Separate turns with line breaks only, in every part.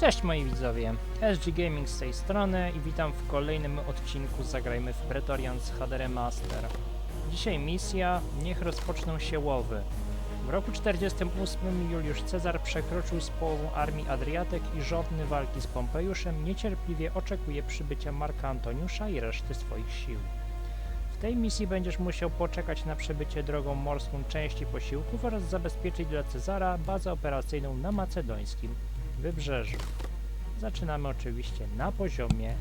Cześć moi widzowie, SG Gaming z tej strony i witam w kolejnym odcinku Zagrajmy w Praetorians HD Remaster. Dzisiaj misja Niech rozpoczną się łowy. W roku 48 Juliusz Cezar przekroczył z połową armii Adriatek i żądny walki z Pompejuszem niecierpliwie oczekuje przybycia Marka Antoniusza i reszty swoich sił. W tej misji będziesz musiał poczekać na przebycie drogą morską części posiłków oraz zabezpieczyć dla Cezara bazę operacyjną na macedońskim wybrzeżu. Zaczynamy oczywiście na poziomie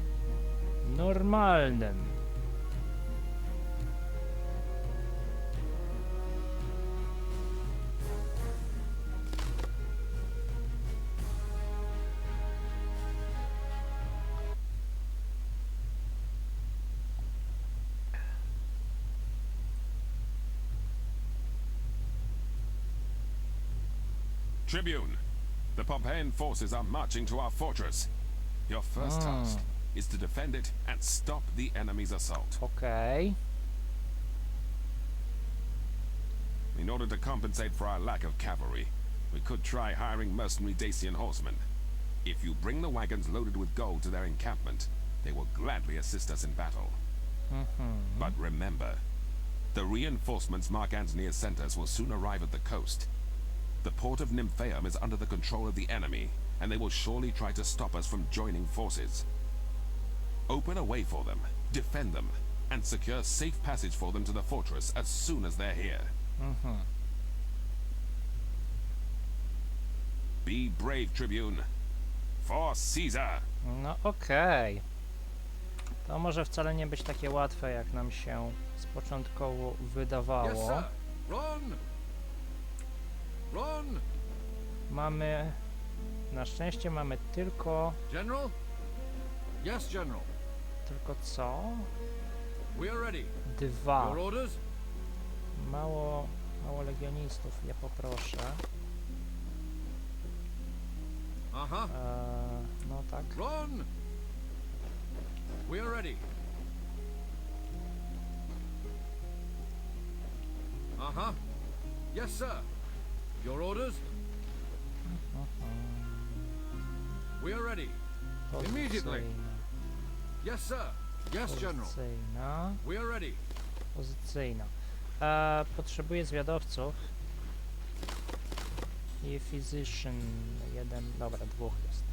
normalnym.
Tribune, the Pompeian forces are marching to our fortress. Your first
Ah.
task is to defend it and stop the enemy's assault.
Okej.
In order to compensate for our lack of cavalry, we could try hiring mercenary Dacian horsemen. If you bring the wagons loaded with gold to their encampment, they will gladly assist us in battle.
Mhm.
But remember, the reinforcements Mark Antony has sent us will soon arrive at the coast. The port of Nymphaeum is under the control of the enemy, and they will surely try to stop us from joining forces. Open a way for them, defend them, and secure safe passage for them to the fortress as soon as they're here.
Mhm.
Be brave, Tribune. For Caesar!
No okej. To może wcale nie być takie łatwe, jak nam się z początkowo wydawało.
Yes!
Mamy... Na szczęście mamy tylko...
General? Yes, General.
Tylko co?
We are ready.
Dwa.
Your orders?
Mało... Mało legionistów, ja poproszę.
Uh-huh.
Eee, no tak.
Run! We are ready. Uh-huh. Yes, sir. Your orders? We are ready. Immediately.
Pozycyjna.
Yes, sir. Yes, General.
Pozycyjna.
We are ready.
Pozycyjna. E, potrzebuję zwiadowców. I physician. Jeden, dobra, dwóch jest.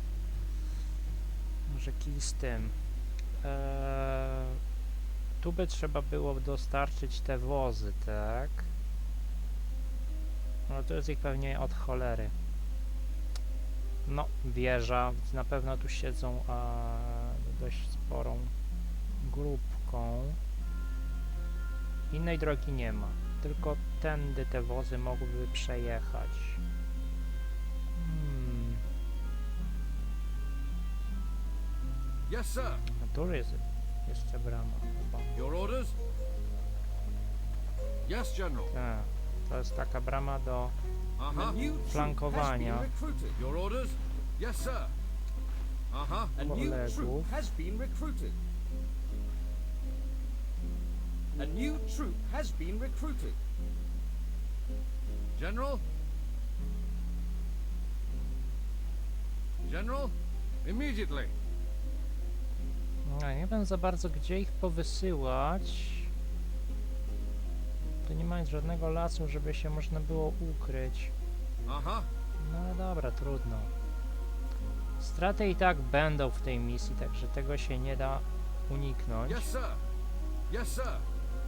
Może kij z tym. E, tu by trzeba było dostarczyć te wozy, tak? No to jest ich pewnie od cholery. No, wieża, więc na pewno tu siedzą a, dość sporą grupką. Innej drogi nie ma. Tylko tędy te wozy mogłyby przejechać. Hmm.
Yes, sir.
A tu jest jeszcze brama chyba.
Your orders? Yes, General.
Tak. To jest taka brama do...
A new troop has
Flankowania.
been recruited.
Your orders? Yes, sir. Uh-huh.
A new
Kolegów.
troop has been recruited. A new troop has been recruited.
General? General? Immediately.
No, nie wiem za bardzo gdzie ich powysyłać. Tu nie ma żadnego lasu, żeby się można było ukryć.
Uh-huh.
No ale dobra, trudno. Straty i tak będą w tej misji, także tego się nie da uniknąć.
Yes, sir. Yes, sir.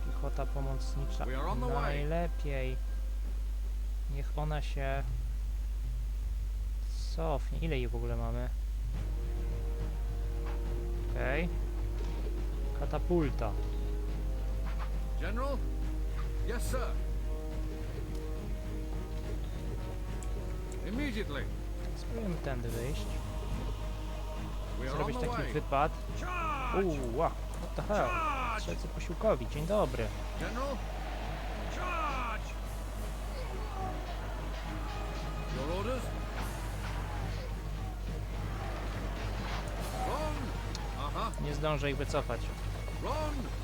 Piechota pomocnicza
We are on the way.
najlepiej. Niech ona się cofnie. Ile ich w ogóle mamy? Okej. Katapulta.
General? Yes, sir. Immediately.
Spróbujemy tędy wyjść.
We are on
Zrobić
the
taki
way.
wypad.
Charge!
What the hell?
Charge!
Strzelcy posiłkowi, dzień dobry.
General? Charge! Your orders? Run! Uh-huh.
Nie zdążę ich wycofać.
Run!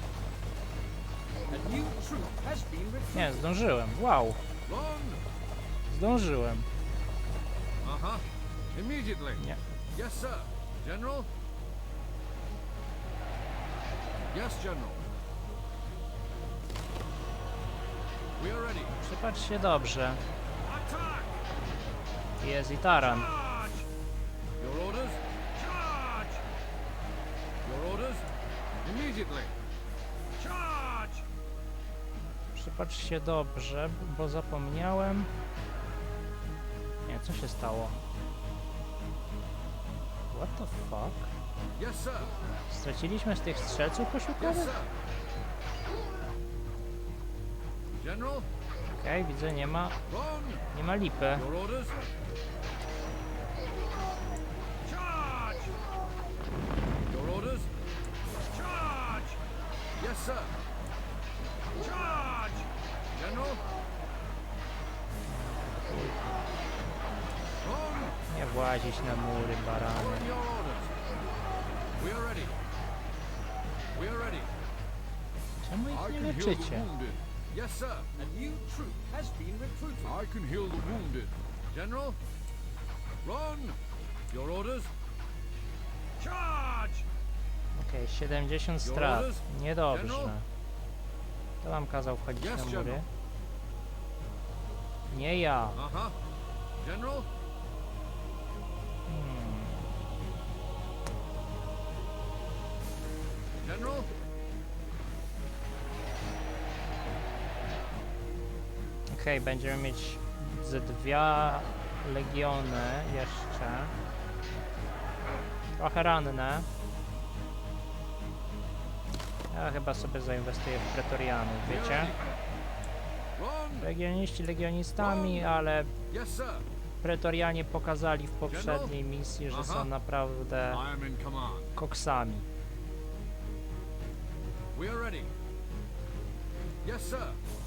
Nie, zdążyłem. Wow, zdążyłem.
Uh-huh. Immediately.
Nie.
Yes, sir. General? Yes, General. We are ready.
Przypatrz się dobrze. Jest i taran.
Your orders? Charge! Your orders? Immediately.
Przypatrz się dobrze, bo zapomniałem. Nie, co się stało? What the fuck? Straciliśmy z tych strzelców posiłkowych? Okej, widzę, nie ma, nie ma lipy.
Your orders? Charge! Yes, sir.
Nie włazić na mury, barany. Czemu ich nie leczycie?
Yes, sir.
A new troop has been recruited.
I can heal the wounded. General? Run! Your orders? Charge!
Okej, 70
Your
strat.
orders?
Niedobrze. To wam kazał wchodzić na mury. Nie ja.
Uh-huh. General?
Będziemy mieć ze dwie legiony jeszcze. Trochę ranne. Ja chyba sobie zainwestuję w pretorianów, wiecie? Legioniści legionistami, ale pretorianie pokazali w poprzedniej misji, że są naprawdę koksami.
We are ready. Yes, sir.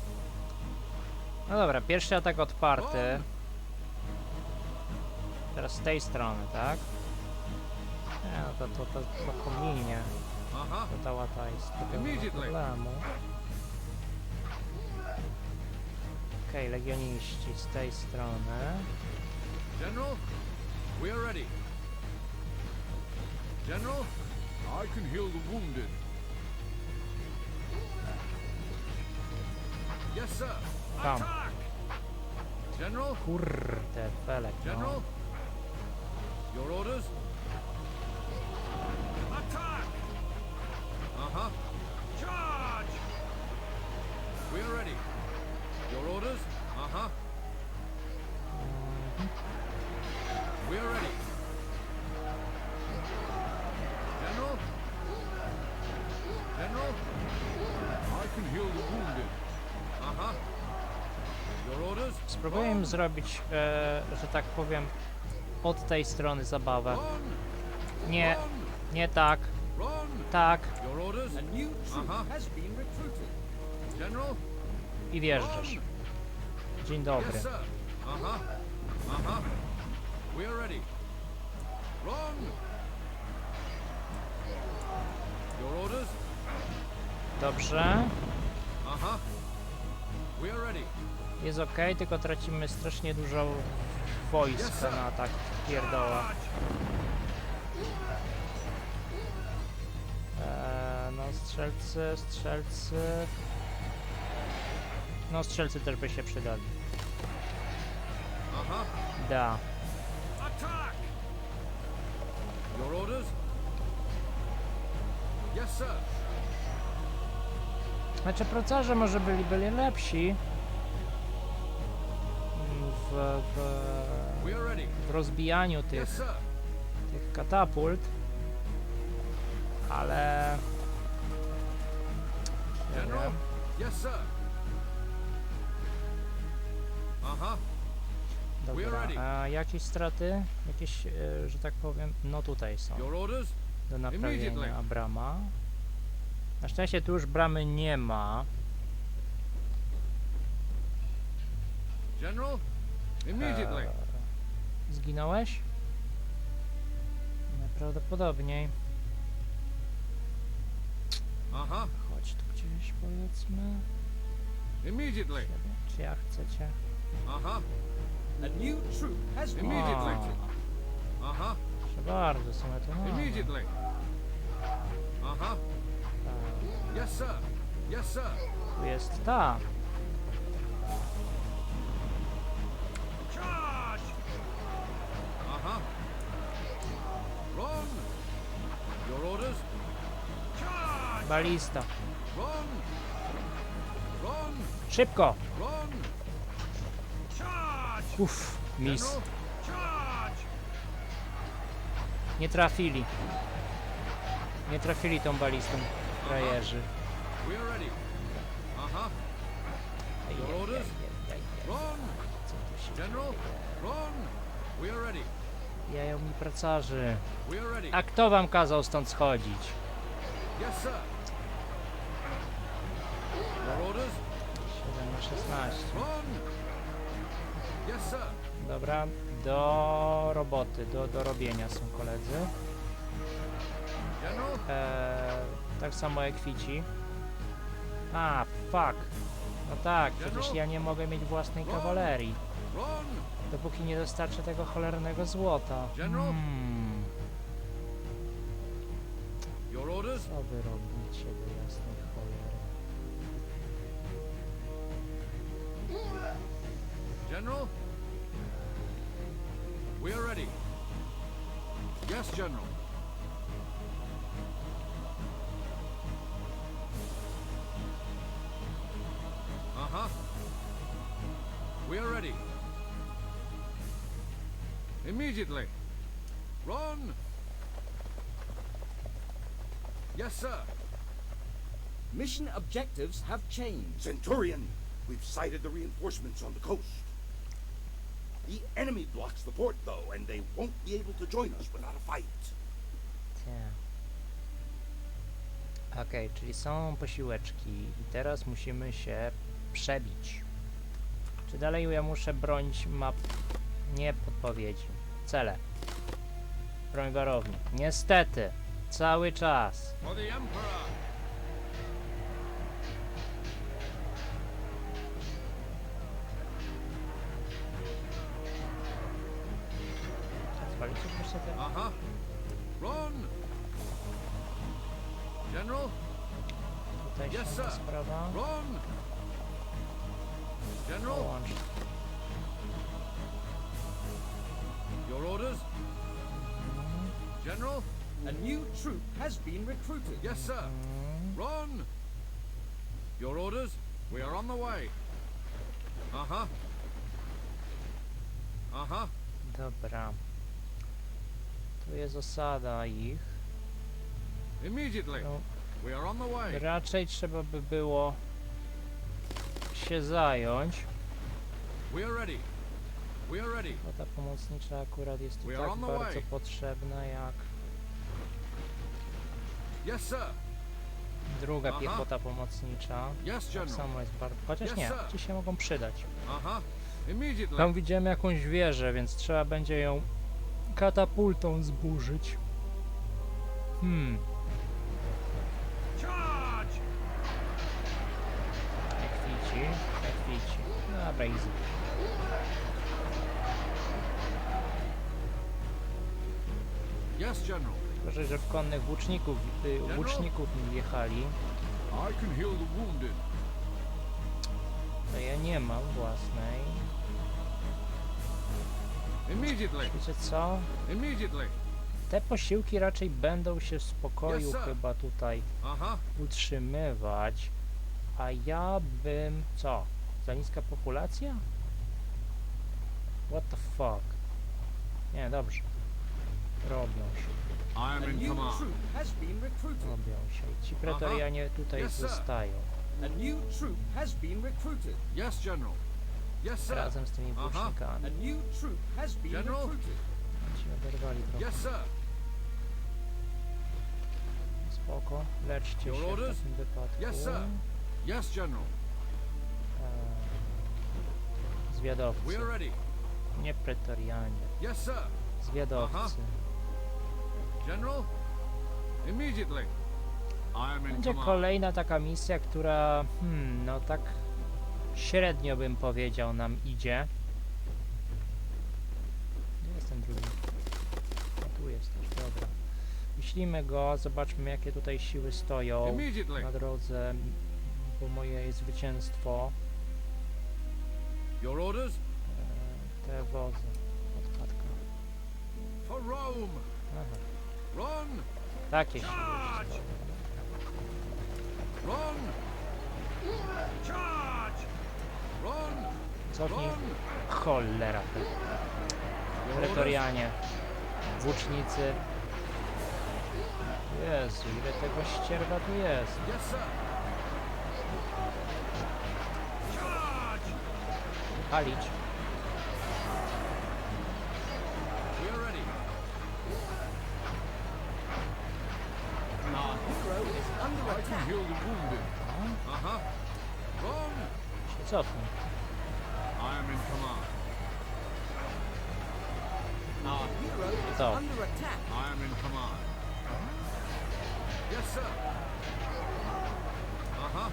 No dobra, pierwszy atak odparty. Teraz z tej strony, tak? Nie, no to, to, to, to pominie. To ta łata jest
Immediately.
problemu. Okej, legioniści z tej strony.
General? We are ready. General? I can heal the wounded. Yes, sir.
Tam.
Attack! General?
Kurde, felek, no.
General? Your orders? Attack! Uh-huh. Charge! We are ready. Your orders? Uh-huh.
Spróbuję im zrobić, e, że tak powiem, od tej strony zabawę. Nie, nie tak, tak i wjeżdżasz. Dzień dobry. Dobrze,
Uh-huh. We are ready.
Jest ok, tylko tracimy strasznie dużo wojska na tak pierdoła. Eee, no strzelcy, strzelcy... No strzelcy też by się przydali. Da.
Your orders? Yes, sir.
Znaczy procarze może byli, byli lepsi w, w, rozbijaniu tych, tych katapult, ale... Nie
General?
wiem.
Yes, sir. Uh-huh.
Dobra, a jakieś straty? Jakieś, e, że tak powiem, no tutaj są. Do naprawienia brama. Na szczęście tu już bramy nie ma.
General? Immediately.
Eee, zginąłeś? Najprawdopodobniej.
Uh-huh.
Chodź tu gdzieś powiedzmy.
Immediately.
Siebie. Czy ja chcecie?
Uh-huh.
A new troop has been
Immediately. Uh-huh.
że bardzo, sumie to mamy.
Immediately. Huh.
Tak.
Yes, sir. Yes, sir.
Tu jest ta. Balista. Szybko! Uff, mis. Nie trafili. Nie trafili tą balistą frajerzy. Jają mi pracarzy. A kto wam kazał stąd schodzić?
Yes, sir.
16.
Run! Yes, sir.
Dobra, do roboty, do, do robienia są koledzy. Eee, tak samo jak Fici. A, fuck. No tak, przecież ja nie mogę mieć własnej kawalerii, dopóki nie dostarczę tego cholernego złota. Hmm, co wy robicie do jasnej cholery?
General? We are ready. Yes, General. Uh-huh. We are ready. Immediately. Run! Yes, sir.
Mission objectives have changed.
Centurion, we've sighted the reinforcements on the coast. The enemy blocks the port, though, and they won't be able to join us without a fight.
Okej, czyli są posiłeczki i teraz musimy się przebić. Czy dalej ja muszę bronić map? Nie podpowiedzi. Cele. Broń warowni. Niestety. Cały czas.
For the Emperor.
Tutaj
Yes,
ta
sir.
sprawa.
run! General,
Połącz.
your orders? General,
A new troop has been recruited.
yes, sir. Run! Your orders? We are on the way. Uh-huh. Uh-huh.
Dobra. Tu jest osada ich.
Immediately.
No,
We are on the way.
raczej trzeba by było się zająć.
We are ready. We are ready.
Bo ta pomocnicza akurat jest tu
We are
tak
on the
bardzo
way.
potrzebna jak
Yes, sir.
druga
Aha.
piechota pomocnicza.
Yes,
Tak
General.
samo jest bardzo... Chociaż
Yes,
nie,
sir.
ci się mogą przydać.
Immediately.
Tam widziałem jakąś wieżę, więc trzeba będzie ją katapultą zburzyć. Hmm, jak kwici. Dobra, easy.
Yes, General.
Że konnych łuczników, y,
General?
łuczników mi wjechali,
I can heal the wounded.
to ja nie mam własnej.
Immediately.
Wiecie co?
Immediately.
Te posiłki raczej będą się w
Yes,
spokoju
sir.
chyba tutaj
Uh-huh.
utrzymywać, a ja bym... co? Za niska populacja? What the fuck? Nie, dobrze. Robią się, robią się. Ci pretorianie tutaj
Yes,
zostają.
A new troop has been recruited.
Yes, General. Yes, sir.
Razem z tymi.
A
włócznikami.
new troop has been
General?
recruited.
Ci oderwali trochę.
Yes, sir.
Spoko. Leczcie
Your
się w takim wypadku.
Yes, sir. Yes, General.
Eee, Zwiadowcy.
We are ready.
Nie pretorianie.
Yes, sir.
Zwiadowcy.
Aha. General. Immediately.
Będzie kolejna taka misja, która, hmm, no tak średnio bym powiedział nam idzie. Gdzie jest ten drugi? O, tu jest. Wyślijmy go, zobaczmy jakie tutaj siły stoją na drodze, moje zwycięstwo.
Your orders?
E, te wozy. Odpadka.
For Rome.
Aha.
Run!
Takie siły.
Charge! Run! Charge! Run!
Cofnij. Cholera. Pretorianie. Włócznicy. Jezu, ile tego ścierwa tu jest.
Yes, sir. I am in command.
No
under attack
I am in command Yes, sir. Uh-huh.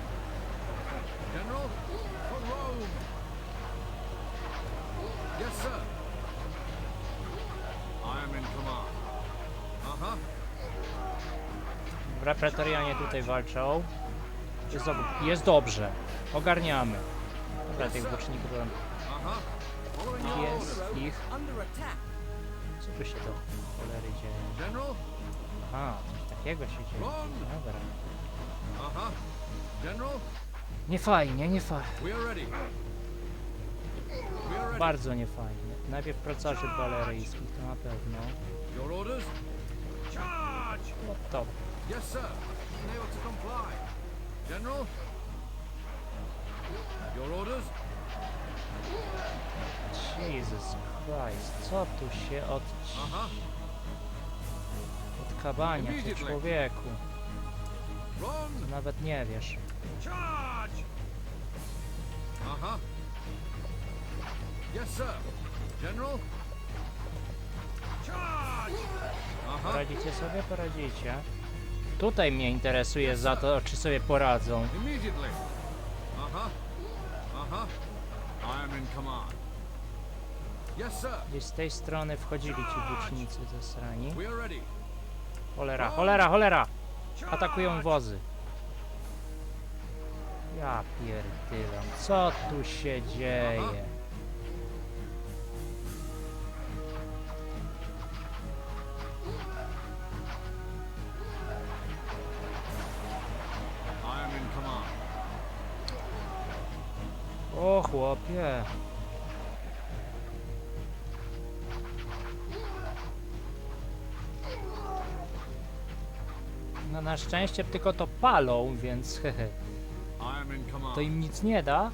General, for Rome. Yes, sir. I am in command. Uh-huh.
Dobra, pretorianie tutaj walczą. Jest, dob jest dobrze. Ogarniamy. Dobra, tych włóczników byłem.
Uh-huh.
Yes.
orders.
Hero
ich. Co tu się do cholery dzieje?
General,
A, coś takiego się dzieje. Dobra.
uh-huh. General,
Nie fajnie, nie fajnie.
we are ready. We are ready.
Bardzo niefajnie. Najpierw procarzy baleryjskich, to na pewno. No to
to?
Jesus Christ, co tu się od... Od kabania, ty człowieku?
Run!
Nawet nie wiesz.
Charge! Yes, sir. General? Charge! Uh-huh.
Poradzicie sobie? Poradzicie. Tutaj mnie interesuje za to, czy sobie poradzą.
Immediately. Uh-huh. Uh-huh. I am in command. Yes, sir.
Gdzieś z tej strony wchodzili ci włócznicy ze strani.
We are ready.
Cholera, cholera, cholera! Atakują wozy. Ja pierdylam, co tu się dzieje? Szczęście tylko to palą, więc hehe. To im nic nie da.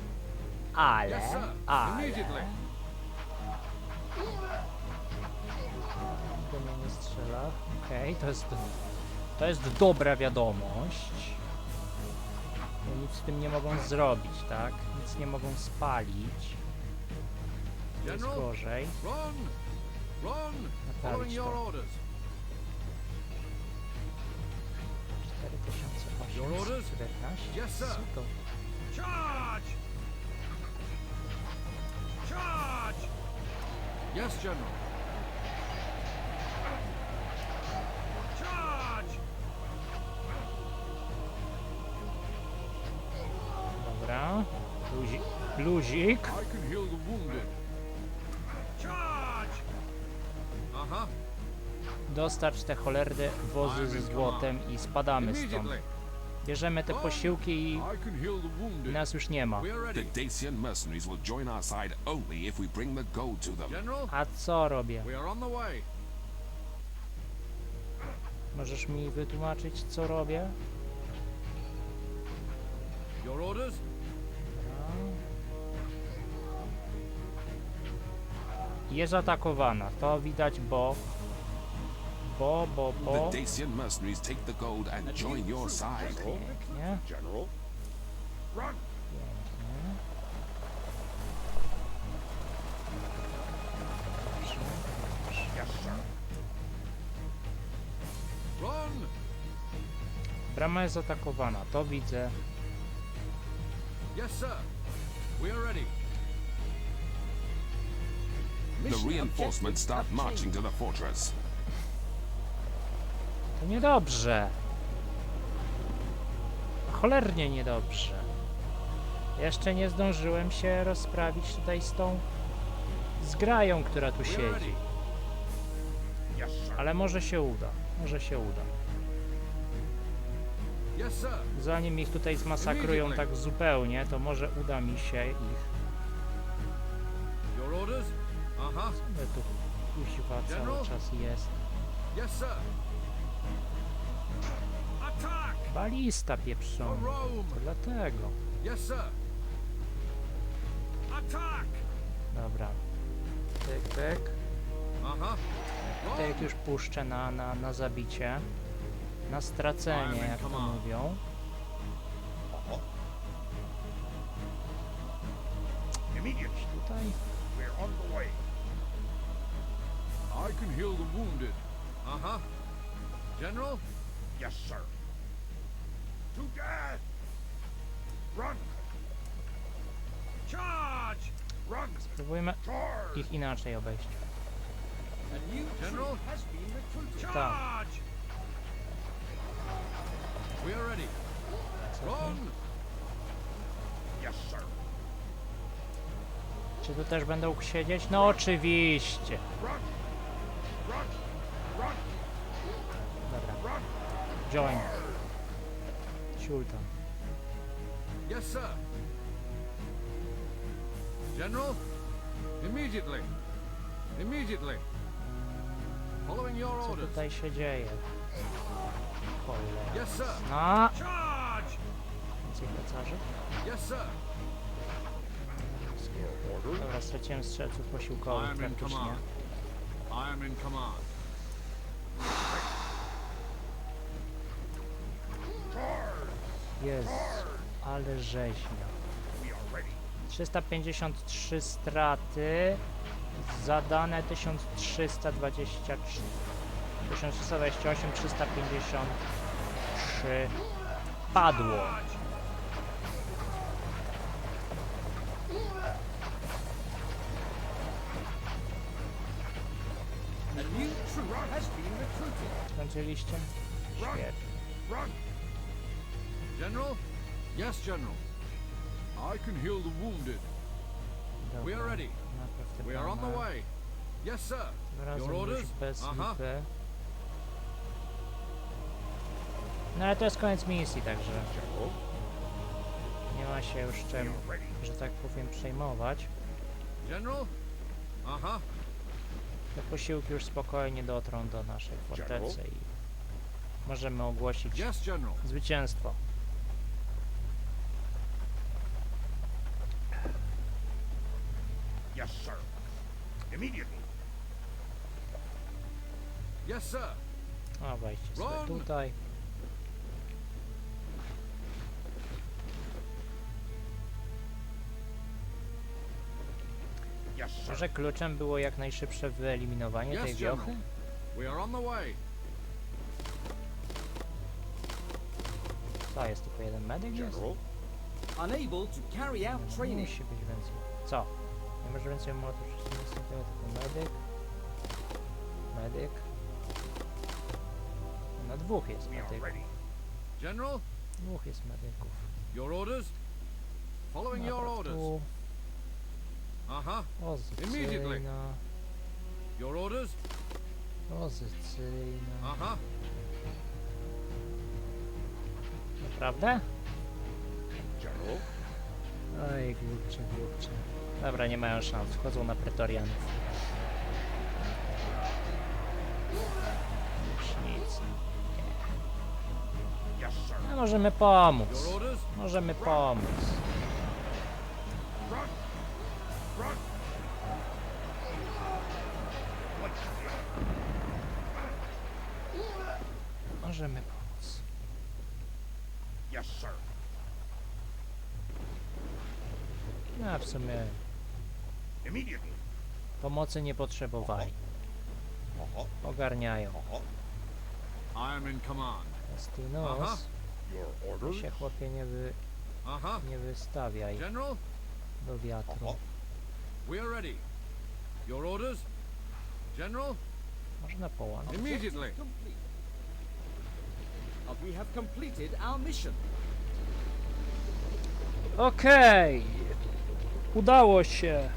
Ale, ale. Do mnie nie strzela. Okej, to jest. To jest dobra wiadomość. Nic z tym nie mogą zrobić, tak? Nic nie mogą spalić. To jest gorzej. Naprawić
Following your orders.
4814.
Your orders? Yes, sir. Charge! Charge! Yes, General. Charge!
Dobra. Luzik.
Charge!
Dostarcz te cholerne wozy ze złotem i spadamy stąd.
Immediately.
Bierzemy te posiłki i nas już nie ma. A co robię? Możesz mi wytłumaczyć, co robię?
Your orders?
Jest atakowana. To widać, bo... Bo, bo, bo...
The Dacian mercenaries take the gold and join your side.
Pięknie.
General. Run!
Pięknie.
Yes, sir.
Run!
Brama jest atakowana. To widzę.
Yes, sir. We are ready.
The reinforcements start marching to the fortress.
To niedobrze. Cholernie niedobrze. Jeszcze nie zdążyłem się rozprawić tutaj z tą zgrają, która tu siedzi. Ale może się uda. Może się uda. Zanim ich tutaj zmasakrują tak zupełnie, to może uda mi się ich...
Uh-huh.
Tu kuźwa cały czas jest. Balista pieprzona. To dlatego. Dobra. Tyk, tyk. Tyk już puszczę na, na, na zabicie. Na stracenie, jak to mówią. Tutaj.
I can heal the wounded. Uh-huh. General?
Yes, sir. To death! Run!
Charge!
Run!
spróbujmy
Charge!
ich inaczej obejść.
General?
has been recruited.
Charge! We are ready. Run!
Yes, sir.
Czy tu też będą siedzieć? No oczywiście.
Run! Run! Run!
Dobra,
Run!
join. Ciultan.
Yes, sir. General? Immediately. Immediately. Following your
Co
orders.
tutaj się dzieje? Cholera.
Yes, sir.
No,
Charge!
więcej kacarzy.
Yes, sir.
Dobra, straciłem strzelców
I
posiłkowych
am in
praktycznie.
command. I am in command.
Jezus, ale rzeźnia.
We are ready.
353 straty, zadane 1323, 1328, 353 padło. Skończyliście? Świetnie.
General? Yes, General. I can heal the wounded. We are ready.
najpierw te
We are on the way. Yes, sir.
Razem
Your
już
orders?
bez
Aha.
lipy. No ale to jest koniec misji, także
General,
nie ma się już czym,
ready.
że tak powiem, przejmować.
General? Uh-huh.
Te posiłki już spokojnie dotrą do naszej fortecy i możemy ogłosić
Yes, General.
zwycięstwo.
Yes, sir. Immediately.
Yes, sir.
O, wejdźcie sobie
Run!
tutaj.
Yes, sir.
Może kluczem było jak najszybsze wyeliminowanie
Yes,
tej
General.
wiochy?
We are on the way.
Co, jest tylko jeden medyk? Jest?
General,
Unable to carry out training.
Musi być więcej. Co? Nie może więcej młotów przeciwników, tylko medyk. Medyk. No dwóch jest
ready.
General?
Dwóch jest medyków.
Your orders? Following your
Dobra,
orders.
tu
Uh-huh. Immediately. Your orders?
pozycyjna.
Uh-huh.
Naprawdę?
General,
Oj, głupcze, głupcze. Dobra, nie mają szans. Wchodzą na pretorianów. Już nic. No, możemy pomóc. Możemy pomóc. Możemy pomóc.
Yes, sir.
No, w sumie. Pomocy nie potrzebowali. Ogarniają.
I am in command. Aha.
Stinos,
Your
ty się chłopie nie, wy, nie wystawiaj do wiatru.
We are ready. Your orders? General?
Można połączyć.
Immediately.
And we have completed our mission.
Okej. Udało się.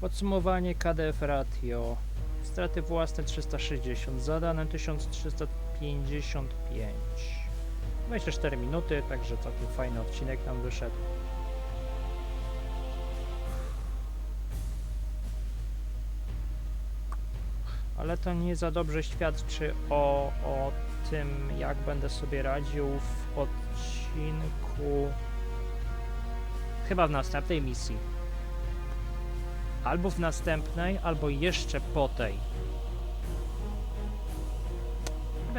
Podsumowanie KDF ratio. Straty własne 360, zadane 1355. 24 minuty, także całkiem fajny odcinek nam wyszedł. Ale to nie za dobrze świadczy o, o tym, jak będę sobie radził w odcinku. Chyba w następnej misji. Albo w następnej, albo jeszcze po tej.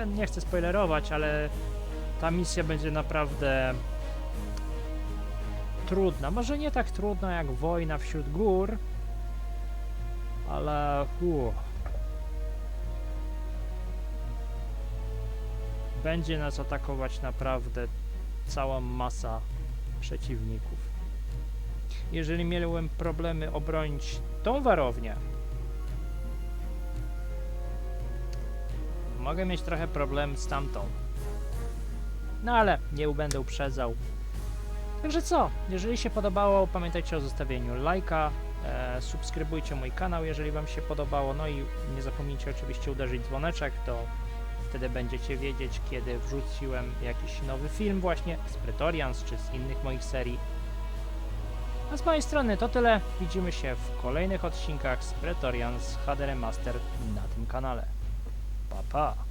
Nie- chcę spoilerować, ale ta misja będzie naprawdę trudna. Może nie tak trudna jak wojna wśród gór, ale. Uh, będzie nas atakować naprawdę cała masa przeciwników. Jeżeli miałem problemy obronić tą warownię, mogę mieć trochę problem z tamtą. No ale nie będę uprzedzał. Także co, jeżeli się podobało, pamiętajcie o zostawieniu lajka, e, subskrybujcie mój kanał, jeżeli wam się podobało, no i nie zapomnijcie oczywiście uderzyć dzwoneczek, to Wtedy będziecie wiedzieć, kiedy wrzuciłem jakiś nowy film właśnie z Pretorians czy z innych moich serii. A z mojej strony to tyle. Widzimy się w kolejnych odcinkach z Pretorians HD Remaster na tym kanale. Pa pa!